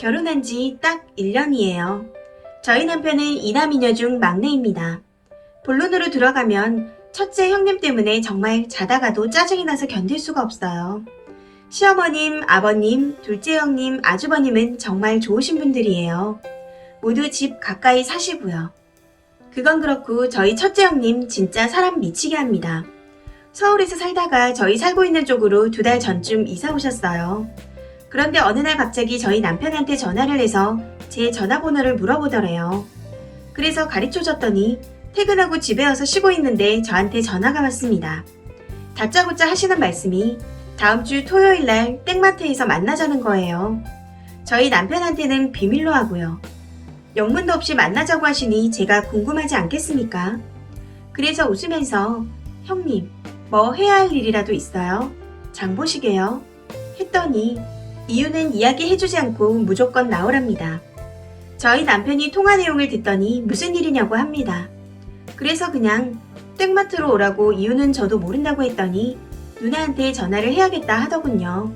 결혼한 지 딱 1년이에요. 저희 남편은 이남이녀 중 막내입니다. 본론으로 들어가면 첫째 형님 때문에 정말 자다가도 짜증이 나서 견딜 수가 없어요. 시어머님, 아버님, 둘째 형님, 아주버님은 정말 좋으신 분들이에요. 모두 집 가까이 사시고요. 그건 그렇고 저희 첫째 형님 진짜 사람 미치게 합니다. 서울에서 살다가 저희 살고 있는 쪽으로 두 달 전쯤 이사 오셨어요. 그런데 어느 날 갑자기 저희 남편한테 전화를 해서 제 전화번호를 물어보더래요. 그래서 가르쳐 줬더니 퇴근하고 집에 와서 쉬고 있는데 저한테 전화가 왔습니다. 다짜고짜 하시는 말씀이 다음 주 토요일 날 땡마트에서 만나자는 거예요. 저희 남편한테는 비밀로 하고요. 영문도 없이 만나자고 하시니 제가 궁금하지 않겠습니까? 그래서 웃으면서 형님, 뭐 해야 할 일이라도 있어요? 장 보시게요. 했더니 이유는 이야기해주지 않고 무조건 나오랍니다. 저희 남편이 통화 내용을 듣더니 무슨 일이냐고 합니다. 그래서 그냥 땡마트로 오라고 이유는 저도 모른다고 했더니 누나한테 전화를 해야겠다 하더군요.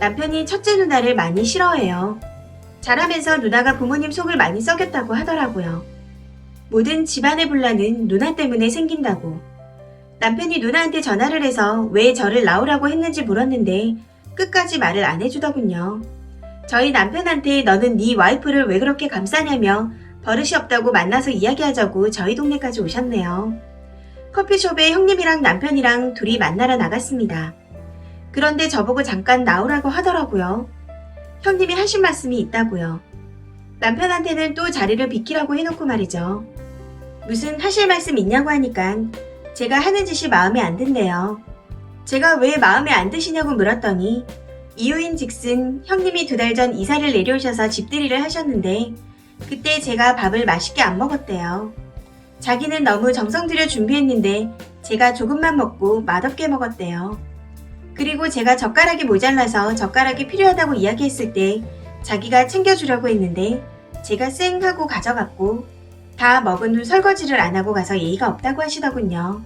남편이 첫째 누나를 많이 싫어해요. 자라면서 누나가 부모님 속을 많이 썩였다고 하더라고요. 모든 집안의 분란은 누나 때문에 생긴다고. 남편이 누나한테 전화를 해서 왜 저를 나오라고 했는지 물었는데 끝까지 말을 안 해주더군요. 저희 남편한테 너는 네 와이프를 왜 그렇게 감싸냐며 버릇이 없다고 만나서 이야기하자고 저희 동네까지 오셨네요. 커피숍에 형님이랑 남편이랑 둘이 만나러 나갔습니다. 그런데 저보고 잠깐 나오라고 하더라고요. 형님이 하신 말씀이 있다고요. 남편한테는 또 자리를 비키라고 해놓고 말이죠. 무슨 하실 말씀 있냐고 하니까 제가 하는 짓이 마음에 안 든대요. 제가 왜 마음에 안 드시냐고 물었더니 이유인 즉슨 형님이 두 달 전 이사를 내려오셔서 집들이를 하셨는데 그때 제가 밥을 맛있게 안 먹었대요. 자기는 너무 정성 들여 준비했는데 제가 조금만 먹고 맛없게 먹었대요. 그리고 제가 젓가락이 모자라서 젓가락이 필요하다고 이야기했을 때 자기가 챙겨주려고 했는데 제가 쌩 하고 가져갔고 다 먹은 후 설거지를 안 하고 가서 예의가 없다고 하시더군요.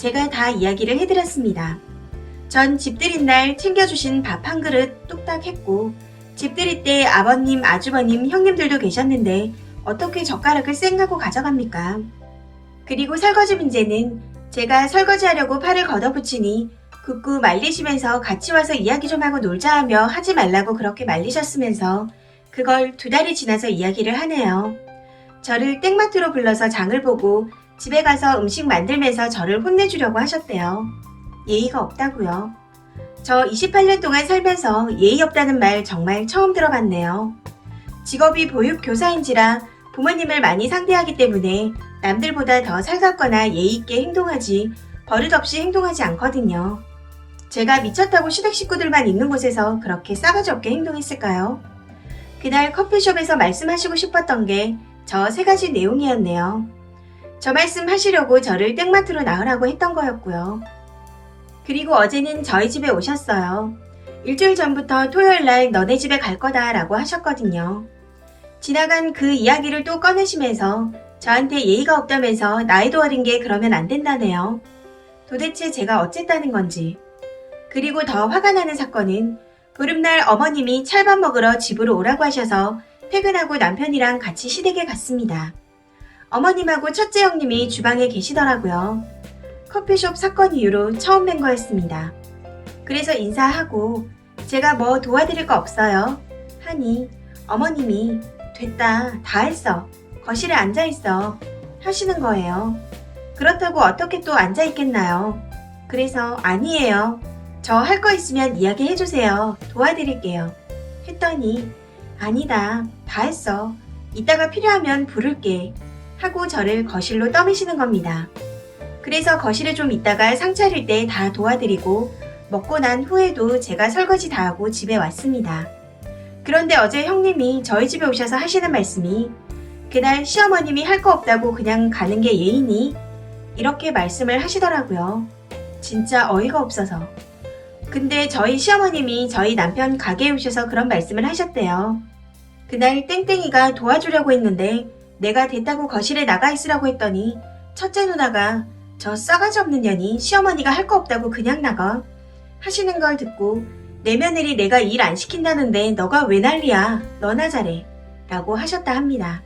제가 다 이야기를 해드렸습니다. 전 집들이 날 챙겨주신 밥 한 그릇 뚝딱 했고 집들이 때 아버님, 아주버님, 형님들도 계셨는데 어떻게 젓가락을 쌩 하고 가져갑니까? 그리고 설거지 문제는 제가 설거지하려고 팔을 걷어붙이니 굳고 말리시면서 같이 와서 이야기 좀 하고 놀자 하며 하지 말라고 그렇게 말리셨으면서 그걸 두 달이 지나서 이야기를 하네요. 저를 땡마트로 불러서 장을 보고 집에 가서 음식 만들면서 저를 혼내주려고 하셨대요. 예의가 없다고요. 저 28년 동안 살면서 예의 없다는 말 정말 처음 들어봤네요. 직업이 보육교사인지라 부모님을 많이 상대하기 때문에 남들보다 더 살갑거나 예의 있게 행동하지 버릇없이 행동하지 않거든요. 제가 미쳤다고 시댁 식구들만 있는 곳에서 그렇게 싸가지 없게 행동했을까요? 그날 커피숍에서 말씀하시고 싶었던 게 저 세 가지 내용이었네요. 저 말씀 하시려고 저를 땡마트로 나으라고 했던 거였고요. 그리고 어제는 저희 집에 오셨어요. 일주일 전부터 토요일 날 너네 집에 갈 거다 라고 하셨거든요. 지나간 그 이야기를 또 꺼내시면서 저한테 예의가 없다면서 나이도 어린 게 그러면 안 된다네요. 도대체 제가 어쨌다는 건지. 그리고 더 화가 나는 사건은 보름날 어머님이 찰밥 먹으러 집으로 오라고 하셔서 퇴근하고 남편이랑 같이 시댁에 갔습니다. 어머님하고 첫째 형님이 주방에 계시더라고요. 커피숍 사건 이후로 처음 뵌 거였습니다. 그래서 인사하고 제가 뭐 도와드릴 거 없어요. 하니 어머님이 됐다 다 했어 거실에 앉아 있어 하시는 거예요. 그렇다고 어떻게 또 앉아 있겠나요? 그래서 아니에요. 저 할 거 있으면 이야기해 주세요. 도와드릴게요. 했더니 아니다 다 했어. 이따가 필요하면 부를게 하고 저를 거실로 떠미시는 겁니다. 그래서 거실에 좀 있다가 상 차릴 때 다 도와드리고 먹고 난 후에도 제가 설거지 다 하고 집에 왔습니다. 그런데 어제 형님이 저희 집에 오셔서 하시는 말씀이 그날 시어머님이 할 거 없다고 그냥 가는 게 예의니? 이렇게 말씀을 하시더라고요. 진짜 어이가 없어서. 근데 저희 시어머님이 저희 남편 가게에 오셔서 그런 말씀을 하셨대요. 그날 땡땡이가 도와주려고 했는데 내가 됐다고 거실에 나가 있으라고 했더니 첫째 누나가 저 싸가지 없는 년이 시어머니가 할 거 없다고 그냥 나가 하시는 걸 듣고 내 며느리 내가 일 안 시킨다는데 너가 왜 난리야? 너나 잘해. 라고 하셨다 합니다.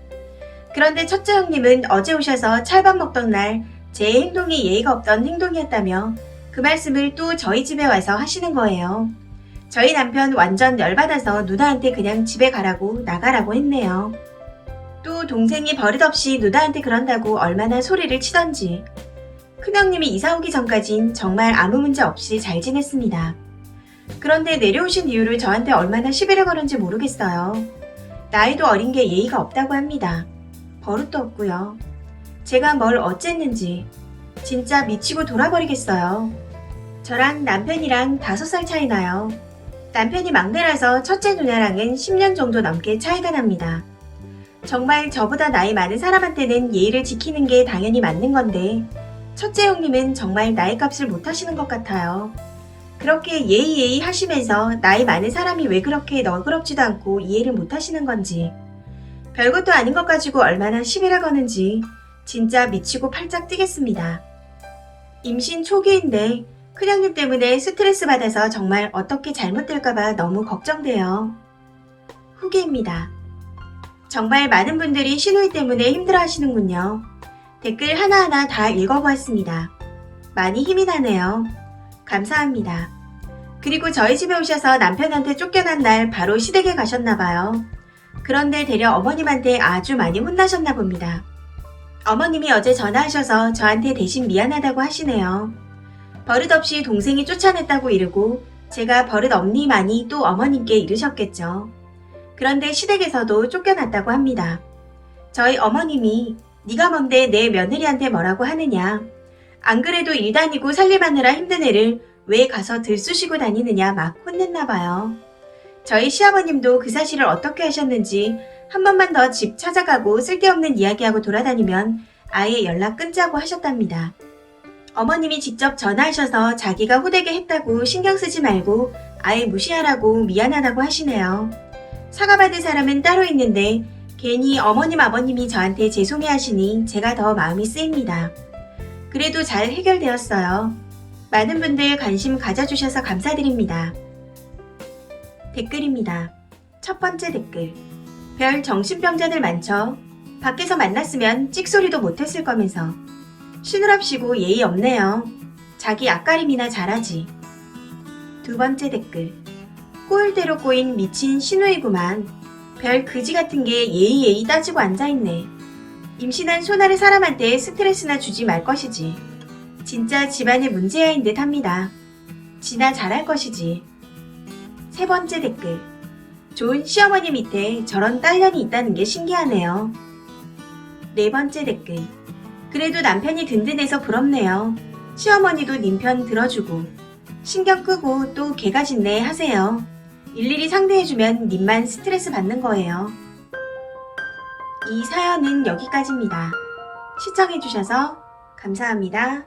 그런데 첫째 형님은 어제 오셔서 찰밥 먹던 날 제 행동이 예의가 없던 행동이었다며 그 말씀을 또 저희 집에 와서 하시는 거예요. 저희 남편 완전 열받아서 누나한테 그냥 집에 가라고 나가라고 했네요. 또 동생이 버릇없이 누나한테 그런다고 얼마나 소리를 치던지. 큰형님이 이사 오기 전까진 정말 아무 문제 없이 잘 지냈습니다. 그런데 내려오신 이유를 저한테 얼마나 시비를 거는지 모르겠어요. 나이도 어린 게 예의가 없다고 합니다. 버릇도 없고요. 제가 뭘 어쨌는지 진짜 미치고 돌아버리겠어요. 저랑 남편이랑 5살 차이 나요. 남편이 막내라서 첫째 누나랑은 10년 정도 넘게 차이가 납니다. 정말 저보다 나이 많은 사람한테는 예의를 지키는 게 당연히 맞는 건데 첫째 형님은 정말 나이 값을 못 하시는 것 같아요. 그렇게 예의 예의 하시면서 나이 많은 사람이 왜 그렇게 너그럽지도 않고 이해를 못 하시는 건지 별것도 아닌 것 가지고 얼마나 시비를 거는지 진짜 미치고 팔짝 뛰겠습니다. 임신 초기인데 큰형님 때문에 스트레스 받아서 정말 어떻게 잘못될까봐 너무 걱정돼요. 후기입니다. 정말 많은 분들이 신우이 때문에 힘들어 하시는군요. 댓글 하나하나 다 읽어보았습니다. 많이 힘이 나네요. 감사합니다. 그리고 저희 집에 오셔서 남편한테 쫓겨난 날 바로 시댁에 가셨나봐요. 그런데 대려 어머님한테 아주 많이 혼나셨나 봅니다. 어머님이 어제 전화하셔서 저한테 대신 미안하다고 하시네요. 버릇없이 동생이 쫓아냈다고 이르고 제가 버릇 없니만이 또 어머님께 이르셨겠죠. 그런데 시댁에서도 쫓겨났다고 합니다. 저희 어머님이 네가 뭔데 내 며느리한테 뭐라고 하느냐. 안 그래도 일 다니고 살림하느라 힘든 애를 왜 가서 들쑤시고 다니느냐 막 혼냈나 봐요. 저희 시아버님도 그 사실을 어떻게 하셨는지 한 번만 더 집 찾아가고 쓸데없는 이야기하고 돌아다니면 아예 연락 끊자고 하셨답니다. 어머님이 직접 전화하셔서 자기가 후되게 했다고 신경 쓰지 말고 아예 무시하라고 미안하다고 하시네요. 사과받을 사람은 따로 있는데 괜히 어머님 아버님이 저한테 죄송해 하시니 제가 더 마음이 쓰입니다. 그래도 잘 해결되었어요. 많은 분들 관심 가져주셔서 감사드립니다. 댓글입니다. 첫 번째 댓글. 별 정신병자들 많죠? 밖에서 만났으면 찍소리도 못했을 거면서. 쉬느랍시고 예의 없네요. 자기 앞가림이나 잘하지. 두 번째 댓글. 꼬일대로 꼬인 미친 신우이구만. 별 그지 같은 게 예의 예의 따지고 앉아있네. 임신한 소나의 사람한테 스트레스나 주지 말 것이지. 진짜 집안의 문제아인 듯 합니다. 지나 잘할 것이지. 세 번째 댓글. 좋은 시어머니 밑에 저런 딸년이 있다는 게 신기하네요. 네 번째 댓글. 그래도 남편이 든든해서 부럽네요. 시어머니도 님 편 들어주고 신경 끄고 또 개가진내 하세요. 일일이 상대해주면 님만 스트레스 받는 거예요. 이 사연은 여기까지입니다. 시청해주셔서 감사합니다.